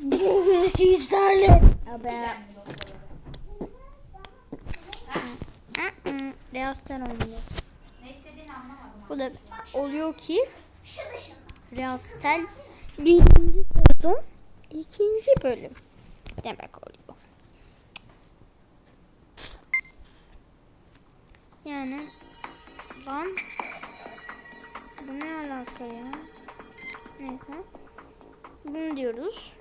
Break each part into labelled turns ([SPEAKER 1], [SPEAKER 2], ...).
[SPEAKER 1] Bugün sizlerle. Abi. Reastar oynuyoruz.
[SPEAKER 2] Ne istediğini anlamadım.
[SPEAKER 1] Bu da oluyor ki Reastar birinci sezon ikinci bölüm demek oluyor. Yani lan bu ne alaka ya? Neyse. Bunu diyoruz.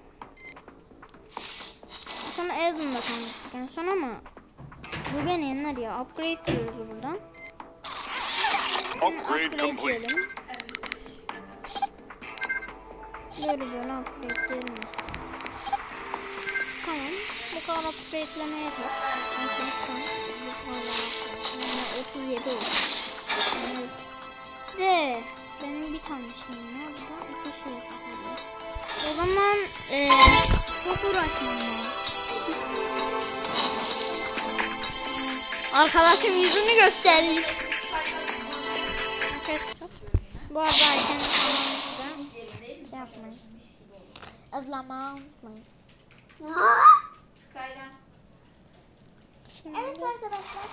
[SPEAKER 1] Sonra Eden'da tanıştık en son ama bu beni yener ya. Upgrade diyoruz buradan.
[SPEAKER 3] Upgrade complete.
[SPEAKER 1] diyelim. Böyle böyle upgrade diyelim. Tamam. Bu kadar upgrade'lemeye yeter. En çok uğraşmam lazım. Arkadaşım yüzünü göstereyim. Arkadaşlar. Bu arada şey yapmayın. Azlama unutmayın.
[SPEAKER 4] Evet arkadaşlar.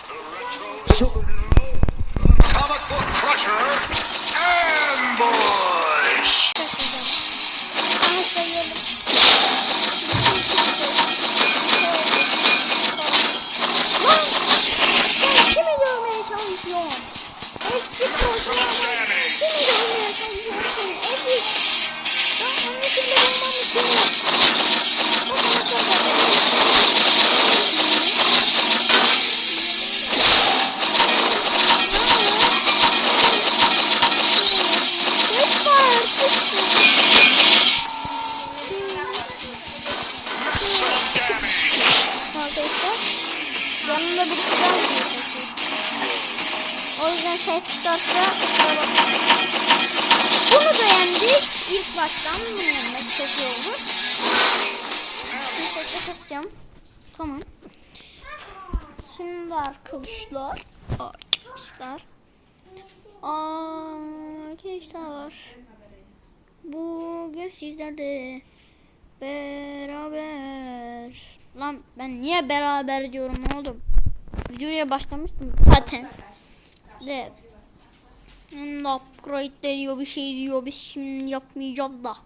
[SPEAKER 1] Bakmayın. Bunu da yendik. İlk baştan bunu yenmek çok iyi oldu. Şimdi kısacağım. Tamam. Şimdi arkadaşlar. Arkadaşlar. Arkadaşlar. Bugün sizlerle beraber. Lan ben niye beraber diyorum oğlum? Videoya başlamıştım zaten. De. Hmm, upgrade diyor bir şey diyor biz şimdi yapmayacağız da.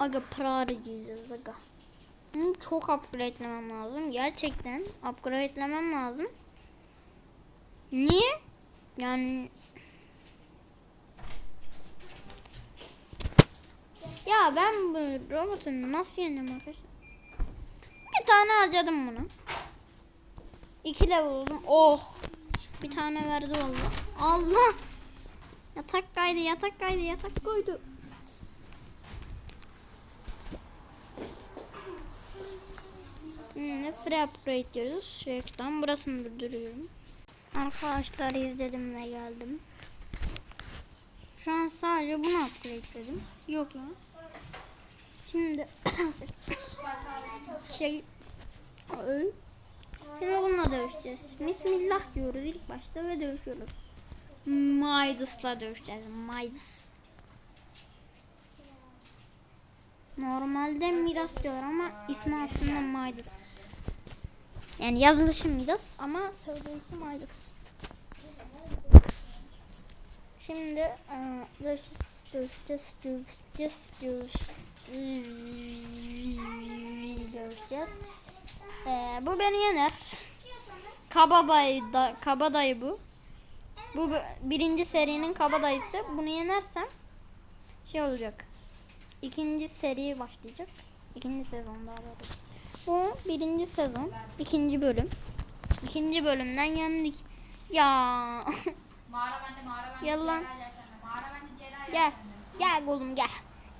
[SPEAKER 1] Aga para harcayacağız aga. Hmm, çok upgrade'lemem lazım. Gerçekten upgrade'lemem lazım. Niye? Yani Ya ben bu robotu nasıl yeneceğim arkadaşlar? Bir tane harcadım bunu. İki level oldum. Oh. Bir tane verdi valla. Allah. Yatak kaydı, yatak kaydı, yatak koydu. Hmm, free upgrade diyoruz. Ekran. Burasını durduruyorum. Arkadaşlar izledim ve geldim. Şu an sadece bunu upgrade'ledim. Yok lan. Şimdi şey. Şimdi bununla dövüşeceğiz. Bismillah diyoruz ilk başta ve dövüşüyoruz. Midas'la dövüşeceğiz. Midas. Normalde Midas diyorlar ama ismi aslında Midas. Yani yazılışı Midas ama söyleyişi Midas. Şimdi e, dövüşeceğiz, dövüşeceğiz, dövüşeceğiz, dövüş, dövüşeceğiz. E, bu beni yener. Kabadayı da kabadayı bu. Bu birinci serinin kabadayısı. Bunu yenersem şey olacak. İkinci seri başlayacak. İkinci sezon daha doğrusu. Bu birinci sezon, ikinci bölüm. İkinci bölümden yendik. Ya
[SPEAKER 2] Mağara bende, mağara bende.
[SPEAKER 1] Gel lan.
[SPEAKER 2] Celal yer sende. Mağara bende, Celal yer
[SPEAKER 1] Gel. Gel oğlum gel.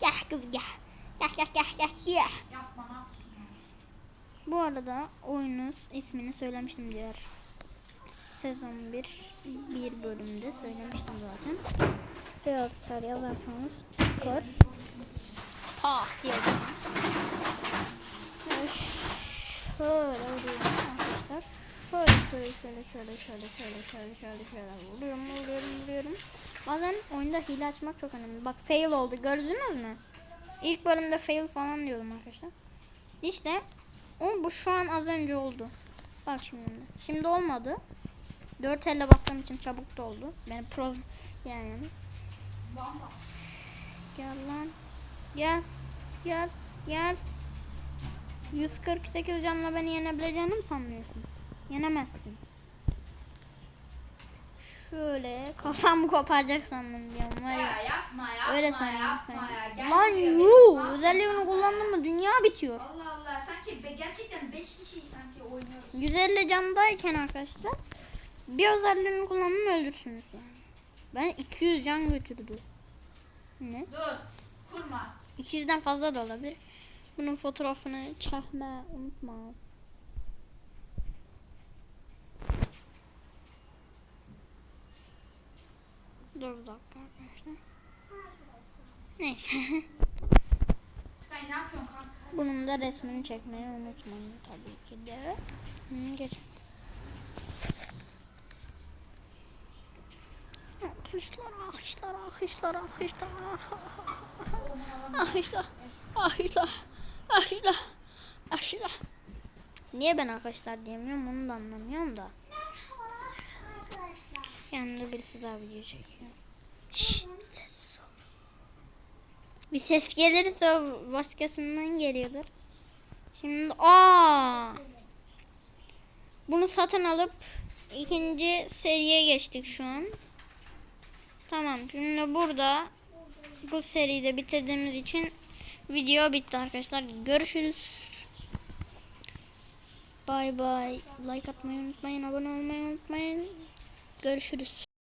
[SPEAKER 1] Gel kız gel. Gel gel gel gel gel.
[SPEAKER 2] Yapma?
[SPEAKER 1] Bu arada oyunun ismini söylemiştim diğer sezon 1 bir bölümde söylemiştim zaten. Beyaz Star yazarsanız çıkar. Ta diye. Şöyle vuruyorum arkadaşlar. Şöyle şöyle şöyle şöyle şöyle şöyle şöyle şöyle şöyle vuruyorum vuruyorum vuruyorum. Bazen oyunda hile açmak çok önemli. Bak fail oldu gördünüz mü? İlk bölümde fail falan diyordum arkadaşlar. İşte o bu şu an az önce oldu. Bak şimdi. Şimdi olmadı. 4 elle bastığım için çabuk da oldu. Ben pro yani. Gel lan. Gel. Gel. Gel. 148 canla beni yenebileceğini mi sanıyorsun? Yenemezsin. Şöyle kafamı koparacak sandım ya var ya.
[SPEAKER 2] Ya yapma yapma
[SPEAKER 1] Öyle sanıyorum
[SPEAKER 2] yapma
[SPEAKER 1] sen.
[SPEAKER 2] ya.
[SPEAKER 1] Lan
[SPEAKER 2] benim-
[SPEAKER 1] özelliğini kullandın mı dünya bitiyor.
[SPEAKER 2] Allah Allah sanki be, gerçekten 5 kişi sanki oynuyoruz.
[SPEAKER 1] 150 candayken arkadaşlar bir özelliğini kullanın öldürsünüz yani. Ben 200 can götürdü. Ne?
[SPEAKER 2] Dur kurma.
[SPEAKER 1] 200'den fazla da olabilir. Bunun fotoğrafını çekme unutma. Dur bir dakika arkadaşlar. Neyse. Bunun da resmini çekmeyi unutmayın tabii ki de. Hı, geç. Alkışlar, alkışlar, alkışlar, alkışlar. Alkışlar, alkışlar, alkışlar, alkışlar. Niye ben arkadaşlar diyemiyorum onu da anlamıyorum da. Yanımda birisi daha video çekiyor. Şşş. Bir ses gelirse o başkasından geliyordur. Şimdi aa. Bunu satın alıp ikinci seriye geçtik şu an. Tamam. Şimdi burada bu seriyi de bitirdiğimiz için video bitti arkadaşlar. Görüşürüz. Bay bay. Like atmayı unutmayın. Abone olmayı unutmayın. Görüşürüz.